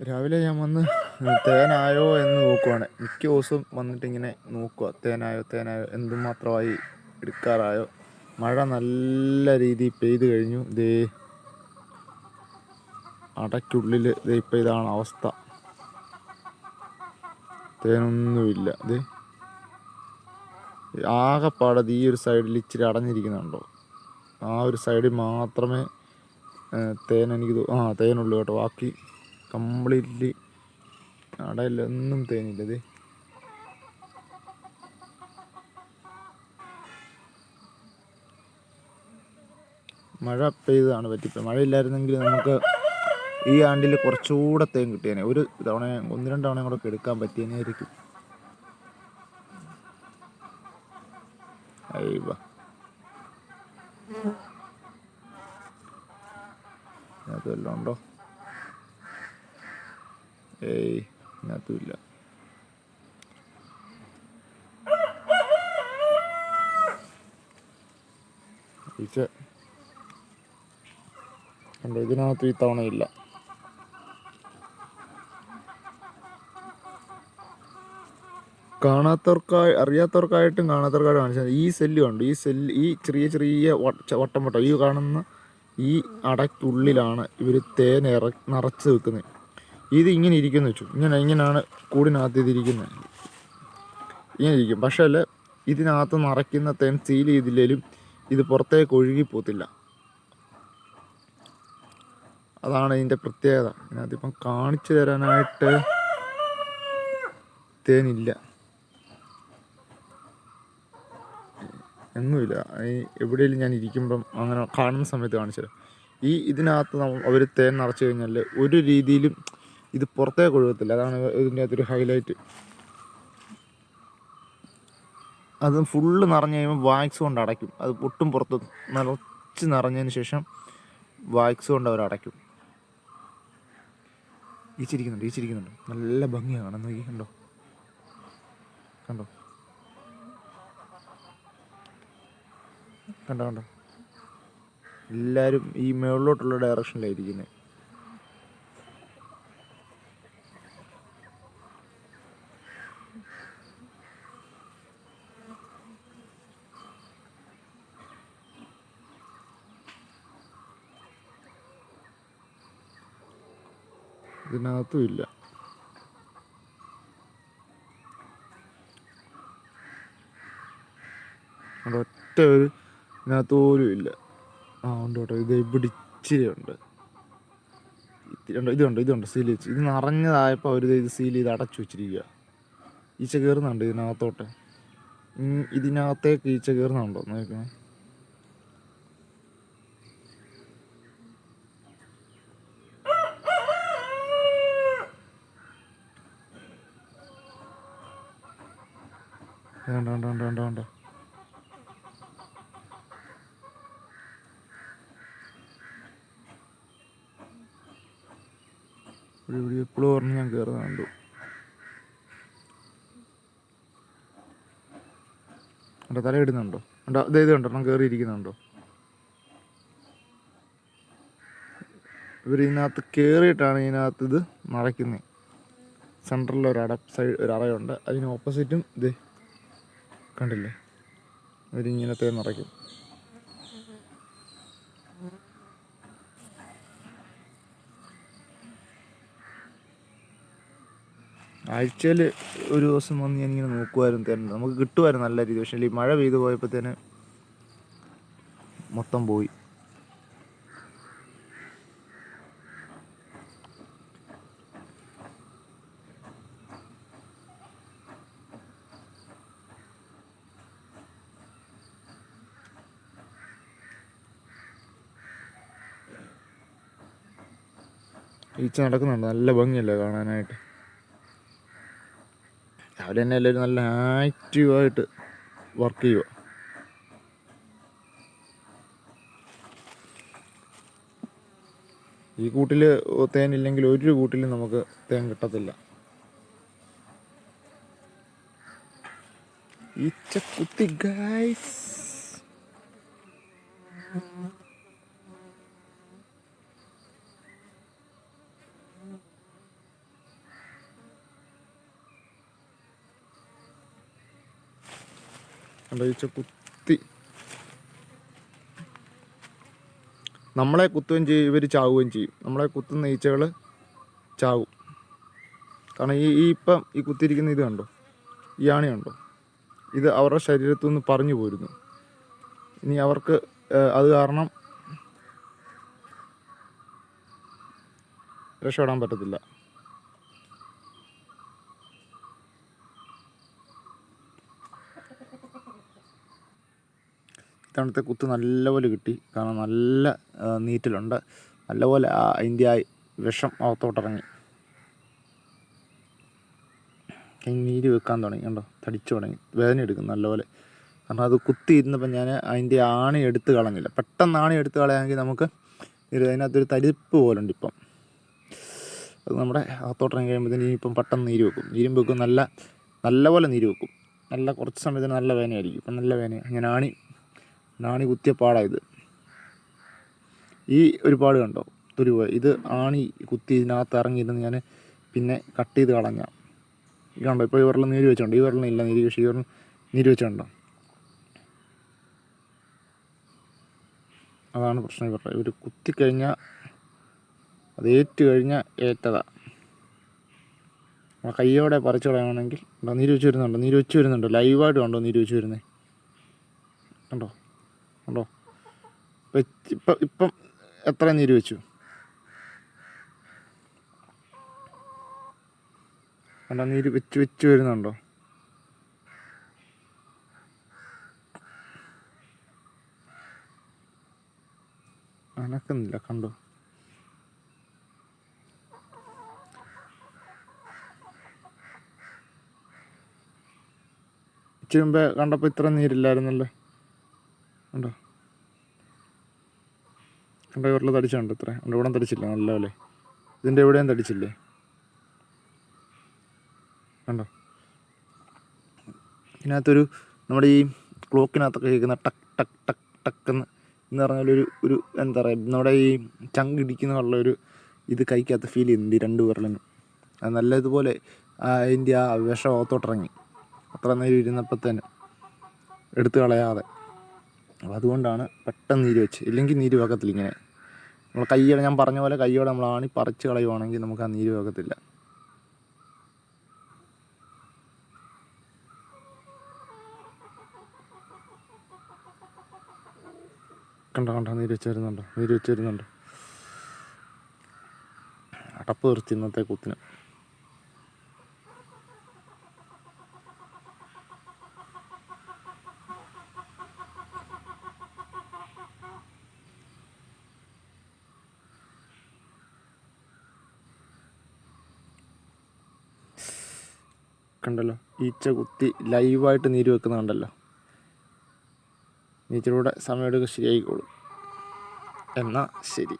രാവിലെ ഞാൻ വന്ന് തേനായോ എന്ന് നോക്കുവാണ്. മിക്ക ദിവസവും വന്നിട്ട് ഇങ്ങനെ നോക്കുക തേനായോ തേനായോ എന്തുമാത്രമായി എടുക്കാറായോ. മഴ നല്ല രീതിയിൽ പെയ്ത് കഴിഞ്ഞു. ദേ അടയ്ക്കുള്ളിൽ ദേ ഇപ്പം ഇതാണ് അവസ്ഥ. തേനൊന്നുമില്ല. ഇത് ആകെപ്പാടത് ഈ ഒരു സൈഡിൽ ഇച്ചിരി അടഞ്ഞിരിക്കുന്നുണ്ടോ. ആ ഒരു സൈഡിൽ മാത്രമേ തേൻ എനിക്ക് ആ തേനുള്ളൂ കേട്ടോ. ബാക്കി കംപ്ലീറ്റ്ലി അടയില്ല ഒന്നും തേനില്ല ഇത്. മഴ പെയ്തതാണ് പറ്റിപ്പോയി. മഴയില്ലായിരുന്നെങ്കിൽ നമുക്ക് ഈ ആണ്ടിൽ കുറച്ചുകൂടെ തേൻ കിട്ടിയേനെ. ഒരു തവണ ഒന്ന് രണ്ട് തവണയും കൂടെ എടുക്കാൻ പറ്റിയേനായിരിക്കും. ആയിരിക്കും വല്ലതും ഉണ്ടോ? ഏയ് ഇതിനകത്തുമില്ല ഈച്ച കണ്ടോ ഇതിനകത്ത് ഈ തവണ ഇല്ല കാണാത്തവർക്കായി അറിയാത്തവർക്കായിട്ടും കാണാത്തവർക്കായിട്ടും കാണിച്ചത് ഈ സെല്ല് കണ്ടു ഈ സെല്ല് ഈ ചെറിയ ചെറിയ വട്ട- വട്ടം. ഈ കാണുന്ന ഈ അടയ്ക്കുള്ളിലാണ് ഇവർ തേൻ ഇറ നിറച്ച് വെക്കുന്നത്. ഇത് ഇങ്ങനെ ഇരിക്കുന്നു വെച്ചു ഇങ്ങനെ ഇങ്ങനെയാണ് കൂടിനകത്ത് ഇതിരിക്കുന്നത്. ഇങ്ങനെ ഇരിക്കും. പക്ഷേ അല്ല ഇതിനകത്ത് നിറയ്ക്കുന്ന തേൻ സീൽ ചെയ്തില്ലേലും ഇത് പുറത്തേക്ക് ഒഴുകിപ്പോത്തില്ല അതാണ് ഇതിന്റെ പ്രത്യേകത. ഇതിനകത്തിപ്പം കാണിച്ചു തരാനായിട്ട് തേനില്ല. ഒന്നുമില്ല. ഈ എവിടെയെങ്കിലും ഞാൻ ഇരിക്കുമ്പം അങ്ങനെ കാണുന്ന സമയത്ത് കാണിച്ചു തരാം. ഈ ഇതിനകത്ത് അവർ തേൻ നിറച്ചു കഴിഞ്ഞാൽ ഒരു രീതിയിലും ഇത് പുറത്തേക്ക് ഒഴുകത്തില്ല അതാണ് ഇതിന്റെ അകത്തൊരു ഹൈലൈറ്റ് അത് ഫുള്ള് നിറഞ്ഞ് കഴിയുമ്പോൾ വാക്സ് കൊണ്ട് അടയ്ക്കും. അത് ഒട്ടും പുറത്ത് നിറച്ച് നിറഞ്ഞതിന് ശേഷം വാക്സ് കൊണ്ട് അവർ അടയ്ക്കും. ഈച്ചിരിക്കുന്നുണ്ട് ഈച്ചിരിക്കുന്നുണ്ട്. നല്ല ഭംഗിയാണ് നോക്കി കണ്ടോ? കണ്ടോ? കണ്ടോ കണ്ടോ? എല്ലാവരും ഈ മുകളിലോട്ടുള്ള ഡയറക്ഷനിലായിരിക്കുന്നത് ഇതിനകത്തും ഇല്ല. ഒറ്റ ഒരു ഇതിനകത്ത് പോലും ഇല്ല. ആ ഉണ്ട് കേട്ടോ. ഇത് ഇവിടെ ഇച്ചിരി ഉണ്ട്. ഇത്തിരി ഇതുണ്ട് ഇതുണ്ട് സീൽ വെച്ച് ഇത് നിറഞ്ഞതായപ്പോൾ അവർ ഇത് സീൽ ചെയ്ത് അടച്ചു വെച്ചിരിക്കുക ഈച്ച കയറുന്നുണ്ട് ഇതിനകത്തോട്ട്? ഇതിനകത്തേക്ക് ഈച്ച കയറുന്നുണ്ടോ നോക്കണേ വേണ്ട വേണ്ട വേണ്ട വേണ്ട വേണ്ട. എപ്പോഴും പറഞ്ഞ് ഞാൻ കയറുന്ന കണ്ടു. കണ്ടോ തല ഇടുന്നുണ്ടോ? കണ്ടോ ഇത് കണ്ടോ കയറിയിരിക്കുന്നുണ്ടോ ഇവർ ഇതിനകത്ത് കയറിയിട്ടാണ് ഇതിനകത്ത് ഇത് നടക്കുന്നത് സെന്ററിൽ ഒരു അട സൈഡ് ഒരു അറയുണ്ട്. അതിന് ഓപ്പോസിറ്റും ഇത് കണ്ടില്ലേ? അവരിങ്ങനത്തെ നിറയ്ക്കും ആഴ്ചയിൽ ഒരു ദിവസം വന്ന് ഞാനിങ്ങനെ നോക്കുമായിരുന്നു തരുന്നത് നമുക്ക് കിട്ടുമായിരുന്നു നല്ല രീതി. പക്ഷേ ഈ മഴ പെയ്തു പോയപ്പോഴത്തേന് മൊത്തം പോയി. ഈച്ച നടക്കുന്നുണ്ട്. നല്ല ഭംഗിയല്ലേ കാണാനായിട്ട്. രാവിലെ തന്നെ എല്ലാവരും നല്ല ആക്റ്റീവായിട്ട് വർക്ക് ചെയ്യുക ഈ കൂട്ടിൽ തേനില്ലെങ്കിൽ ഒരു കൂട്ടിലും നമുക്ക് തേൻ കിട്ടത്തില്ല. ഈച്ച കുത്തി ഗൈസ് കണ്ടോ ഈച്ച കുത്തി. നമ്മളെ കുത്തുകയും ചെയ്യും ഇവർ ചാവുകയും ചെയ്യും. നമ്മളെ കുത്തുന്ന ഈച്ചകൾ ചാവും. കാരണം ഈ ഈ ഇപ്പം ഈ കുത്തിയിരിക്കുന്ന ഇത് കണ്ടോ? ഈ ആണി കണ്ടോ? ഇത് അവരുടെ ശരീരത്തു നിന്ന് പറഞ്ഞു പോരുന്നു. ഇനി അവർക്ക് അത് കാരണം രക്ഷപ്പെടാൻ പറ്റത്തില്ല. ഇത്തവണത്തെ കുത്ത് നല്ലപോലെ കിട്ടി. കാരണം നല്ല നീറ്റിലുണ്ട്. നല്ലപോലെ ആ ആ വിഷം അകത്തോട്ടിറങ്ങി. നീര് വെക്കാൻ തുടങ്ങി. കണ്ടോ? തടിച്ചു തുടങ്ങി. വേദന എടുക്കും നല്ലപോലെ. കാരണം അത് കുത്തി ഇരുന്നപ്പോൾ ഞാൻ അതിന്റെ ആണി എടുത്ത് കളഞ്ഞില്ല. പെട്ടെന്ന് ആണി എടുത്ത് കളയാമെങ്കിൽ നമുക്ക് അതിനകത്തൊരു തരിപ്പ് പോലെ ഉണ്ട് ഇപ്പം. അത് നമ്മുടെ അകത്തോട്ടിറങ്ങി കഴിയുമ്പോഴത്തേന് ഇപ്പം പെട്ടെന്ന് നീര് വെക്കും. നീരും വെക്കും. നല്ല നല്ലപോലെ നീര് വെക്കും. നല്ല കുറച്ച് സമയത്തിന് നല്ല വേദനയായിരിക്കും. ഇപ്പം നല്ല വേദന ഞാൻ ആണി ആണി കുത്തിയ പാടായത് ഈ ഒരു പാട് കണ്ടോ? തുരുവ ഇത് ആണി കുത്തി ഇതിനകത്ത് ഇറങ്ങിയിരുന്ന് ഞാൻ പിന്നെ കട്ട് ചെയ്ത് കളഞ്ഞ. കണ്ടോ? ഇപ്പോൾ ഈ വിരലിൽ നീര് വെച്ചോണ്ട്. ഈ വിരലിൽ ഇല്ല നീര് പക്ഷേ ഈ വിരലിൽ നീര് വെച്ചോണ്ടോ. അതാണ് പ്രശ്നം ഇവരുടെ ഇവർ കുത്തിക്കഴിഞ്ഞാൽ അത് ഏറ്റു കഴിഞ്ഞാൽ ഏറ്റതാ. നമ്മളെ കയ്യോടെ പറിച്ചു കളയുകയാണെങ്കിൽ നീര് വെച്ച് വരുന്നുണ്ടോ? നീര് വെച്ച് വരുന്നുണ്ടോ? ലൈവായിട്ട് കണ്ടോ നീര് വെച്ച് വരുന്നത് കണ്ടോ? കണ്ടോ വെച്ച് ഇപ്പം ഇപ്പം എത്ര നീര് വെച്ചു? കണ്ടോ നീര് വെച്ച് വെച്ച് വരുന്നുണ്ടോ? അനക്കുന്നില്ല കണ്ടോ? ഇച്ചിരി മുമ്പേ കണ്ടപ്പോൾ ഇത്ര നീരില്ലായിരുന്നല്ലോ? കണ്ടോ കണ്ടോ ഇവരിൽ തടിച്ചുണ്ട് ഇത്ര. ഉണ്ട് ഇവിടെ തടിച്ചില്ല നല്ലപോലെ ഇതിന്റെ എവിടെയും തടിച്ചില്ലേ? കണ്ടോ? ഇതിനകത്തൊരു നമ്മുടെ ഈ ക്ലോക്കിനകത്തൊക്കെ കേൾക്കുന്ന ടക്ക് ടക്ക് ടക്ക് ടക്ക് എന്ന് എന്ന് പറഞ്ഞാൽ ഒരു ഒരു എന്താ പറയുക നമ്മുടെ ഈ ചങ്ക് ഇടിക്കുന്നുള്ള ഒരു ഇത് കഴിക്കാത്ത ഫീൽ ചെയ്യുന്നുണ്ട് ഈ രണ്ട് വിരലിനും. അത് നല്ല ഇതുപോലെ ആ അതിന്റെ ആ വിഷം അകത്തോട്ടിറങ്ങി. അത്ര നേരം ഇരുന്നപ്പോൾ തന്നെ എടുത്തു കളയാതെ. അപ്പോൾ അതുകൊണ്ടാണ് പെട്ടെന്ന് നീര് വെച്ച് ഇല്ലെങ്കിൽ നീര് വെക്കത്തില്ല ഇങ്ങനെ. നമ്മൾ കയ്യോടെ ഞാൻ പറഞ്ഞ പോലെ കയ്യോടെ നമ്മൾ ആണി പറിച്ച് കളയുവാണെങ്കിൽ നമുക്ക് ആ നീര് വെക്കത്തില്ല കണ്ടോ കണ്ടോ നീര് വെച്ച് വരുന്നുണ്ടോ നീര് വെച്ച് വരുന്നുണ്ടോ അടപ്പ് തീർച്ച ഇന്നത്തെ കുത്തിന്. കണ്ടല്ലോ. ഈച്ച കുത്തി ലൈവായിട്ട് നീര് വെക്കുന്നുണ്ടല്ലോ നീച്ചിലൂടെ സമയമെടുക്കുക ശരിയായിക്കോളും. എന്നാൽ ശരി.